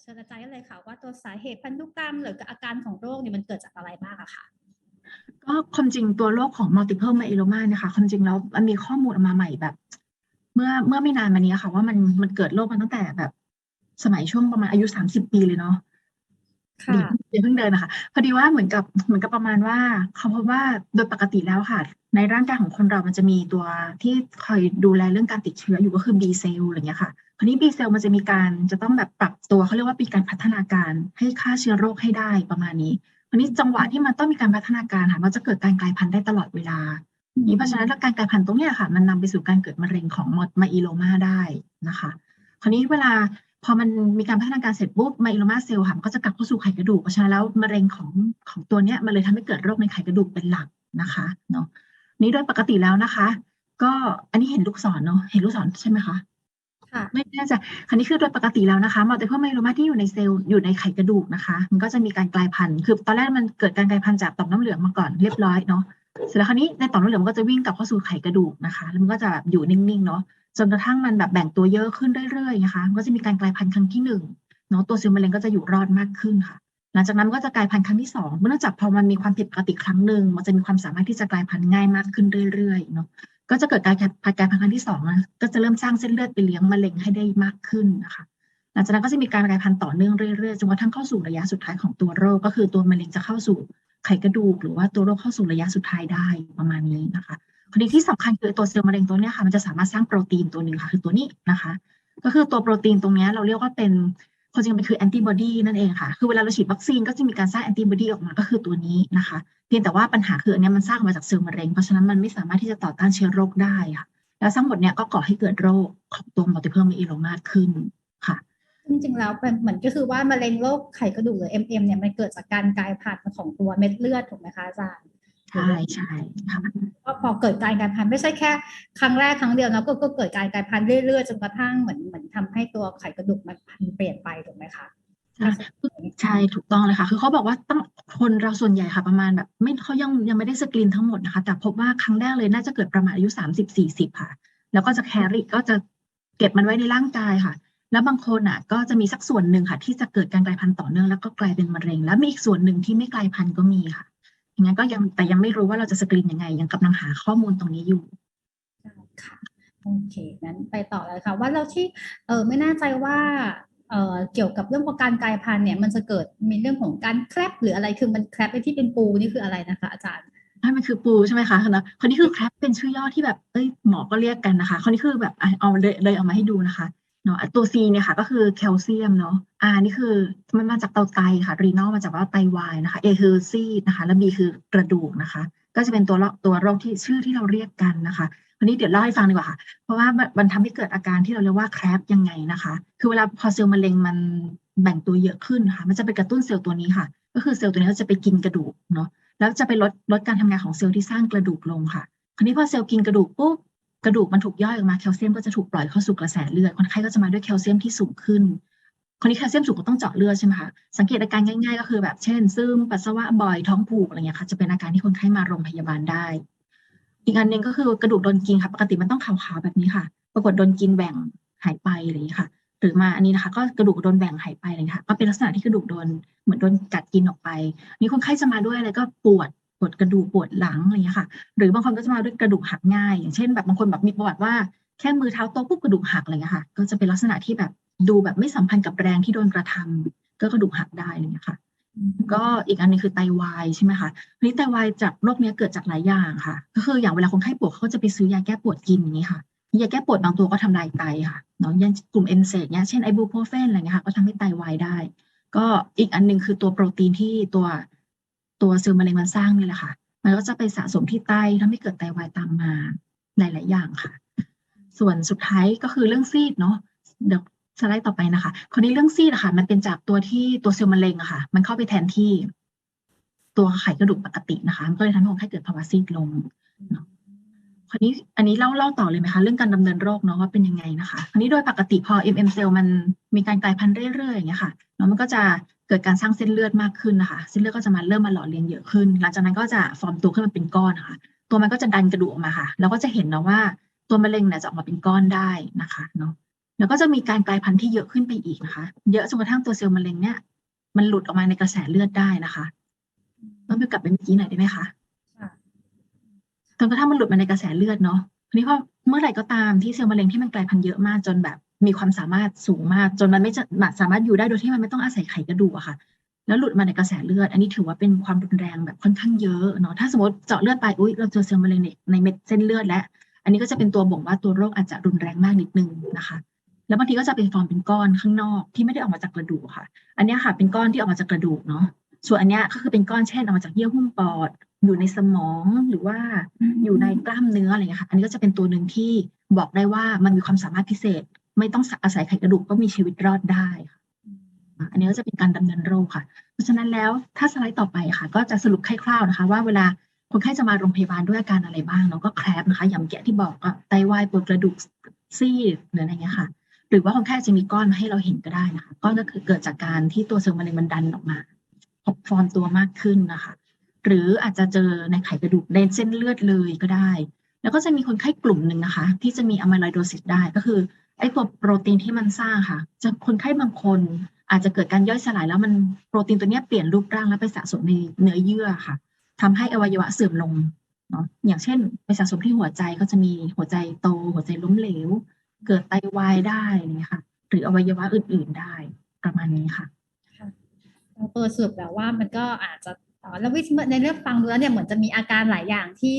เชิญอาจารย์เลยค่ะ ว่าตัวสาเหตุพันธุกรรมหรืออาการของโรคเนี่ยมันเกิดจากอะไรบ้างอะค่ะก็ความจริงตัวโรคของ multiple myeloma เนะคะความจริงแล้วมันมีข้อมูลออกมาใหม่แบบ เมื่อเมื่อไม่นานมานี้ค่ะ ว่ามันมันเกิดโรคมาตั้งแต่แบบสมัยช่วงประมาณอายุสามสิบปีเลยเนาะ ค่ะเดี๋ยวเพิ่งเดินนะคะพอดีว่าเหมือนกับเหมือนกับประมาณว่าเขาพบว่าโดยปกติแล้วค่ะ ในร่างกายของคนเรามันจะมีตัวที่คอยดูแลเรื่องการติดเชื้ออยู่ก็คือ B เซลล์อะไรเงี้ยค่ะคราวนี้ B เซลล์มันจะมีการจะต้องแบบปรับตัวเขาเรียกว่ามีการพัฒนาการให้ฆ่าเชื้อโรคให้ได้ประมาณนี้คราวนี้จังหวะที่มันต้องมีการพัฒนาการค่ะมันจะเกิดการกลายพันธุ์ได้ตลอดเวลานี้เพราะฉะนั้นการกลายพันธุ์ตรงเนี้ยค่ะ มันนำไปสู่การเกิดมะเร็งของมาอีโลมาได้นะคะคราวนี้เวลา พอมันมีการพัฒนาการเสร็จปุ๊บมาอีโลมาเซลล์ค่ะมันก็จะกลับเข้าสู่ไขกระดูกเพราะฉะนั้นแล้วมะเร็งของของตัวเนี้ยมันเลยทำให้เกิดโรคในไขกระดูกเป็นหลักนะคะเนาะนี้โดยปกติแล้วนะคะ ก็อันนี้เห็นลูกศรเนาะเห็นลูกศรใช่ไหมคะค่ะไม่แน่ใจคราวนี้คือโดยปกติแล้วนะคะมัลติเพ m ไมโลมาที่อยู่ในเซลล์อยู่ในไขกระดูกนะคะ มันก็จะมีการกลายพันธุ์ คือตอนแรกมันเกิดการกลายพันธุ์จากต่อมน้ำเหลืองมาก่อนเรียบร้อยเนาะเสร็จแล้วคราวนี้ในต่อมน้ำเหลืองมันก็จะวิ่งกลับเข้าสู่ไขกระดูกนะคะ แล้วมันก็จะแบบอยู่นิ่งๆเนาะ จนกระทั่งมันแบบแบ่งตัวเยอะขึ้นเรื่อยๆนะคะก็จะมีการกลายพันธุ์ครั้งที่หนึ่งเนาะตัวเซลล์มะเร็งก็จะอยู่รอดมากขึ้นค่ะ หลังจากนั้นก็จะกลายพันธุ์ครั้งที่สองเนื่องจากพอมันมีความผิดปกติครั้งหนึ่งมันจะมีความสามารถที่จะกลายพันธุ์ง่ายมากขึ้นเรื่อยๆเนาะก็จะเกิดการกลายพันธุ์กลายพันธ์ครั้งที่สองนะก็จะเริ่มสร้างเส้นเลือดไปเลี้ยงมะเร็งให้ได้มากขึ้นนะคะหลังจากนั้นก็จะมีการกลายพันธุ์ต่อเนื่องเรื่อยๆจนกระทั่งเข้าสู่ระยะสุดท้ายของตัวโรค ก็คือตัวมะเร็งจะเข้าสู่ไขกระดูก หรือว่าตัวโรคเข้าสู่ระยะสุดท้ายได้ประมาณนี้นะคะ คราวนี้ที่สำคัญคือตัวเซลล์มะเร็งตัวนี้ค่ะมันจะสามารถสร้างโปรตีนตัวหนึ่งค่ะ คือตัวนี้นะคะ ก็คือตัวโปรตีนตรงนี้เราเรียกว่าเป็นความจริงมันคือแอนติบอดีนั่นเองค่ะ คือเวลาเราฉีดวัคซีนก็จะมีการสร้างแอนติบอดีออกมาก็คือตัวนี้นะคะ เพียงแต่ว่าปัญหาคืออันนี้มันสร้างมาจากเซลล์มะเร็ง เพราะฉะนั้นมันไม่สามารถที่จะต่อต้านเชื้อโรคได้ค่ะ แล้วทั้งหมดเนี้ยก็ก่อให้เกิดโรคของตัว multiple myeloma ขึ้นค่ะ จริงๆแล้วเป็นเหมือนก็คือว่ามะเร็งโรคไขกระดูกหรือ MM เนี่ยมันเกิดจากการกลายพันธุ์ของตัวเม็ดเลือดถูกไหมคะอาจารย์ ใช่ใช่ค่ะก็พอเกิดการกลายพันธุ์ไม่ใช่แค่ ครั้งแรกครั้งเดียวนะก็ก็เกิดการกลายพันธุ์เรื่อยๆจนกระทั่งเหมือนเหมือนทำให้ตัวไขกระดูกมันพันธุ์เปลี่ยนไปถูกไหมคะใช่ใช่ถูกต้องเลยค่ะ คือเขาบอกว่าต้องคนเราส่วนใหญ่ค่ะประมาณแบบ ไม่เขายังยังไม่ได้สกรีนทั้งหมดนะคะ แต่พบว่าครั้งแรกเลยน่าจะเกิดประมาณอายุสามสิบสี่สิบค่ะ แล้วก็จะแคริก็จะเก็บมันไว้ในร่างกายค่ะ แล้วบางคนอะ ก็จะมีสักส่วนหนึ่งค่ะ ที่จะเกิดการกลายพันธุ์ต่อเนื่องแล้วก็กลายเป็นมะเร็ง แล้วมีอีกส่วนหนึ่งที่ไม่กลายพันธุ์ก็มีค่ะ อย่างนั้นก็ยังแต่ยังไม่รู้ว่าเราจะสกรีนยังไง ยังกำลังหาข้อมูลตรงนี้อยู่ค่ะโอเคงั้นไปต่อเลยค่ะ ว่าเราที่เออไม่แน่ใจว่าเออเกี่ยวกับเรื่องของการกลายพันธุ์เนี่ย มันจะเกิดมีเรื่องของการแครบหรืออะไรคือมันแครบไอ้ที่เป็นปูนี่คืออะไรนะคะ อาจารย์ใช่มันคือปูใช่ไหมคะนะคนนี้คือแคปเป็นชื่อย่อที่แบบเอ้ยหมอก็เรียกกันนะคะคนนี้คือแบบอะเอาเลยเลยเอามาให้ดูนะคะ เนาะตัว C เนี่ยค่ะก็คือแคลเซียมเนาะ R นี่คือมันมาจากเตาไตค่ะรีนอลมาจากว่าไตวายนะคะ A คือซีดนะคะ แล้ว B คือกระดูกนะคะ ก็จะเป็นตัวโรคตัวโรคที่ชื่อที่เราเรียกกันนะคะวันนี้เดี๋ยวเล่าให้ฟังดีกว่าค่ะ เพราะว่ามันมันทำให้เกิดอาการที่เราเรียกว่าแครบยังไงนะคะ คือเวลาพอเซลล์มะเร็งมันแบ่งตัวเยอะขึ้นค่ะ มันจะไปกระตุ้นเซลล์ตัวนี้ค่ะ ก็คือเซลล์ตัวนี้ก็จะไปกินกระดูกเนาะ แล้วจะไปลดลดการทำงานของเซลล์ที่สร้างกระดูกลงค่ะ คราวนี้พอเซลล์กินกระดูกปุ๊บ กระดูกมันถูกย่อยออกมาแคลเซียมก็จะถูกปล่อยเข้าสู่กระแสเลือดคนไข้ก็จะมาด้วยแคลเซียมที่สูงขึ้น คนนี้แคลเซียมสูงก็ต้องเจาะเลือดใช่ไหมคะสังเกตอาการง่าย ๆ ก็คือแบบเช่น ซึมปัสสาวะบ่อยท้องผูกอะไรเงี้ยค่ะจะเป็นอาการที่คนไข้มาโรงพยาบาลได้ อีกอันหนึ่งก็คือกระดูกโดนกินค่ะปกติมันต้องขาวๆแบบนี้ค่ะ ปรากฏโดนกินแหว่งหายไปอะไรอย่างนี้ยค่ะ หรือมาอันนี้นะคะ ก็กระดูกโดนแบ่งหายไปอะไรเงี้ยค่ะ ก็เป็นลักษณะที่กระดูกโดนเหมือนโดนกัดกินออกไป นี่คนไข้จะมาด้วยอะไรก็ปวด ปวดกระดูกปวดหลังอะไรอย่างเงี้ยค่ะ หรือบางคนก็จะมาด้วยกระดูกหักง่าย อย่างเช่น แบบบางคนแบบมีประวัติว่าแค่มือเท้าโตปุ๊บกระดูกหักอะไรอย่างเงี้ยค่ะ ก็จะเป็นลักษณะที่แบบดูแบบไม่สัมพันธ์กับแรงที่โดนกระทำก็กระดูกหักได้อะไรอย่างเงี้ยค่ะ ก็อีกอันนึงคือไตวายใช่ไหมคะนี้ไตวายจากโรคเนี้ยเกิดจากหลายอย่างค่ะ ก็คืออย่างเวลาคนไข้ปวดเขาจะไปซื้อยาแก้ปวดกินอย่างนี้ค่ะยาแก้ปวดบางตัวก็ทำลายไตค่ะเนาะอย่างกลุ่มเอนเซดเนี้ยเช่นไอบูโพรเฟนอะไรเงี้ยค่ะก็ทำให้ไตวายได้ ก็อีกอันหนึงคือตัวโปรตีนที่ตัว ตัวเซลล์มะเร็งมันสร้างนี่แหละค่ะ มันก็จะไปสะสมที่ไตทำให้เกิดไตวายตามมาหลาย ๆ อย่างค่ะ ส่วนสุดท้ายก็คือเรื่องซีดเนาะเดี๋ยวสไลด์ต่อไปนะคะคราวนี้เรื่องซีดอะค่ะ มันเป็นจากตัวที่ตัวเซลล์มะเร็งอะค่ะ มันเข้าไปแทนที่ ตัวไขกระดูกปกตินะคะ มันก็เลยทำให้คนไข้เกิดภาวะซีดลงเนาะคราวนี้อันนี้เล่าเล่าต่อเลยไหมคะ เรื่องการดำเนินโรคเนาะว่าเป็นยังไงนะคะคราวนี้โดยปกติพอ MM เซลล์มันมีการกลายพันธุ์เรื่อยๆอย่างเงี้ยค่ะเนาะมันก็จะ เกิดการสร้างเส้นเลือดมากขึ้นนะคะ เส้นเลือดก็จะมาเริ่มมาหล่อเลี้ยงเยอะขึ้น หลังจากนั้นก็จะฟอร์มตัวขึ้นมาเป็นก้อนนะคะ ตัวมันก็จะดันกระดูกออกมาค่ะ แล้วก็จะเห็นนะว่าตัวมะเร็งเนี่ยจะออกมาเป็นก้อนได้นะคะเนาะ แล้วก็จะมีการกลายพันธุ์ที่เยอะขึ้นไปอีกนะคะ เยอะจนกระทั่งตัวเซลล์มะเร็งเนี่ยมันหลุดออกมาในกระแสเลือดได้นะคะต้องไปกลับไปเมื่อกี้หน่อยได้ไหมคะค่ะจนกระทั่งมันหลุดมาในกระแสเลือดเนาะทีนี้พอเมื่อไหร่ก็ตามที่เซลล์มะเร็งที่มันกลายพันธุ์เยอะมากจนแบบ มีความสามารถสูงมาก จนมันไม่จะสามารถอยู่ได้โดยที่มันไม่ต้องอาศัยไขกระดูกอะค่ะ แล้วหลุดมาในกระแสเลือด อันนี้ถือว่าเป็นความรุนแรงแบบค่อนข้างเยอะเนาะถ้าสมมติเจาะเลือดไปอุ้ยเราเจอเซลล์มะเร็งในในเม็ดเส้นเลือดแล้วอันนี้ก็จะเป็นตัวบ่งว่าตัวโรคอาจจะรุนแรงมากนิดนึงนะคะ แล้วบางทีก็จะเป็นฟอร์มเป็นก้อนข้างนอกที่ไม่ได้ออกมาจากกระดูกค่ะ อันเนี้ยค่ะเป็นก้อนที่ออกมาจากกระดูกเนาะส่วนอันเนี้ยก็คือเป็นก้อนเช่นออกมาจากเยื่อหุ้มปอด อยู่ในสมองหรือว่าอยู่ในกล้ามเนื้ออะไรอย่างเงี้ยค่ะ อันนี้ก็จะเป็นตัวหนึ่งที่บอกได้ว่ามันมีความสามารถพิเศษ ไม่ต้องอาศัยไขกระดูกก็มีชีวิตรอดได้ค่ะอะอันนี้ก็จะเป็นการดำเนินโรคค่ะ เพราะฉะนั้นแล้วถ้าสไลด์ต่อไปค่ะ ก็จะสรุปคร่าวๆนะคะ ว่าเวลาคนไข้จะมาโรงพยาบาลด้วยอาการอะไรบ้างเนาะก็แคลบนะคะอย่างเมื่อกี้ที่บอกก็ไตวายปวดกระดูกซีดหรืออะไรเงี้ยค่ะ หรือว่าคนไข้จะมีก้อนมาให้เราเห็นก็ได้นะคะก้อนก็คือเกิดจากการที่ตัวเซลล์มะเร็งมันดันออกมาฟอร์มตัวมากขึ้นนะคะ หรืออาจจะเจอในไขกระดูกในเส้นเลือดเลยก็ได้ แล้วก็จะมีคนไข้กลุ่มหนึ่งนะคะ ที่จะมีอะไมลอยโดซิสได้ก็คือ ไอ้ตัวโปรตีนที่มันสร้างค่ะ จะคนไข้บางคนอาจจะเกิดการย่อยสลายแล้วมันโปรตีนตัวนี้เปลี่ยนรูปร่างแล้วไปสะสมในเนื้อเยื่อค่ะทำให้อวัยวะเสื่อมลงเนาะอย่างเช่น ไปสะสมที่หัวใจก็จะมีหัวใจโต หัวใจล้มเหลว เกิดไตวายได้อะไรเงี้ยค่ะหรืออวัยวะอื่น ๆได้ประมาณนี้ค่ะตัวสรุปแล้วว่ามันก็อาจจะ อแล้ววิธีในเรื่องฟังดูแล้วเนี่ยเหมือนจะมีอาการหลายอย่างที่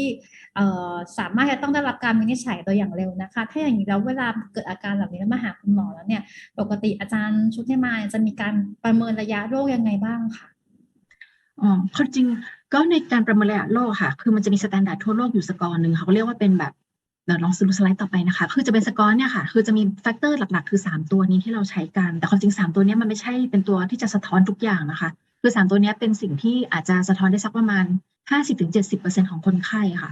สามารถจะต้องได้รับการวินิจฉัยโดยอย่างเร็วนะคะ ถ้าอย่างนี้แล้วเวลาเกิดอาการแบบนี้แล้วมาหาคุณหมอแล้วเนี่ยปกติอาจารย์ชุดที่มาจะมีการประเมินระยะโรคยังไงบ้างคะอ๋อความจริงก็ในการประเมินระยะโรคค่ะ คือมันจะมีสแตนดาร์ดทั่วโลกอยู่สกอร์หนึ่งเขาเรียกว่าเป็นแบบเดี๋ยวลองดูสไลด์ต่อไปนะคะ คือจะเป็นสกอร์เนี่ยค่ะ คือจะมีแฟกเตอร์หลักๆ คือ 3 ตัวนี้ที่เราใช้กัน แต่ความจริง 3 ตัวนี้มันไม่ใช่เป็นตัวที่จะสะท้อนทุกอย่างนะคะ คือ3ตัวนี้เป็นสิ่งที่อาจจะสะท้อนได้สักประมาณ 50-70%ของคนไข้ค่ะ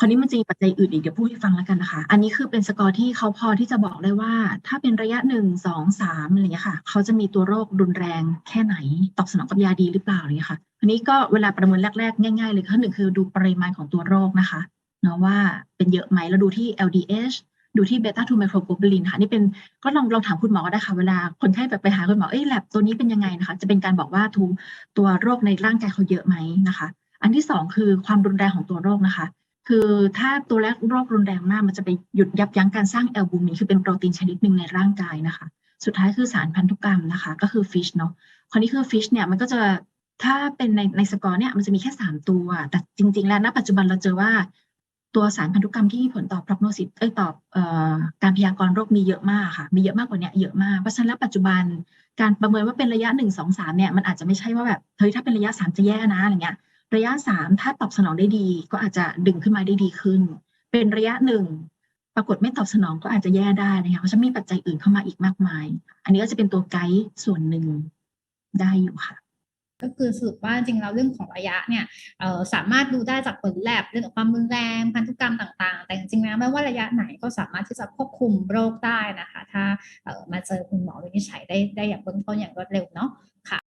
คราวนี้มันจะมีปัจจัยอื่นอีกเดี๋ยวพูดให้ฟังแล้วกันนะคะ อันนี้คือเป็นสกอร์ที่เขาพอที่จะบอกได้ว่า ถ้าเป็นระยะหนึ่งสองสามอะไรเงี้ยค่ะ เขาจะมีตัวโรครุนแรงแค่ไหน ตอบสนองกับยาดีหรือเปล่าอะไรเงี้ยค่ะอันนี้ก็เวลาประเมินแรก ๆ ง่าย ๆ เลยข้อหนึ่งคือดูปริมาณของตัวโรคนะคะเนาะว่าเป็นเยอะไหมแล้วดูที่ LDH ดูที่เบต้าทูไมโครโกลบูลินค่ะนี่เป็นก็ลองลองถามคุณหมอก็ได้ค่ะเวลาคนไข้แบบไปหาคุณหมอเอ้ยแลบตัวนี้เป็นยังไงนะคะ จะเป็นการบอกว่าทูตัวโรคในร่างกายเขาเยอะไหมนะคะ อันที่สองคือความรุนแรงของตัวโรคนะคะ คือถ้าตัวแรกโรครุนแรงมาก มันจะไปหยุดยับยั้งการสร้างแอลบูมินคือเป็นโปรตีนชนิดหนึ่งในร่างกายนะคะ สุดท้ายคือสารพันธุกรรมนะคะ ก็คือฟิชเนาะคราวนี้คือฟิชเนี่ยมันก็จะถ้าเป็นในในสกอร์เนี่ยมันจะมีแค่สามตัว แต่จริง ๆ แล้วณปัจจุบันเราเจอว่า ตัวสารพันธุกรรมที่มีผลต่อ prognosis เอ้ยตอบเอ่อการพยากรณ์โรคมีเยอะมากค่ะ มีเยอะมากกว่านี้เยอะมาก เพราะฉะนั้นปัจจุบันการประเมินว่าเป็นระยะหนึ่งสองสามเนี่ยมันอาจจะไม่ใช่ว่าแบบเฮ้ยถ้าเป็นระยะสามจะแย่นะอะไรเงี้ย ระยะสามถ้าตอบสนองได้ดี ก็อาจจะดึงขึ้นมาได้ดีขึ้น เป็นระยะหนึ่งปรากฏไม่ตอบสนองก็อาจจะแย่ได้นะคะเพราะฉะนั้นมีปัจจัยอื่นเข้ามาอีกมากมาย อันนี้ก็จะเป็นตัวไกด์ส่วนหนึ่งได้อยู่ค่ะ ก็คือสรุปว่าจริงๆแล้วเรื่องของระยะเนี่ยสามารถดูได้จากผลแลบเรื่องของความรุนแรงพันธุกรรมต่างๆ แต่จริงๆแล้วไม่ว่าระยะไหนก็สามารถที่จะควบคุมโรคได้นะคะ ถ้ามาเจอคุณหมอวินิจฉัยได้ได้อย่างเบื้องต้นอย่างรวดเร็วเนาะค่ะ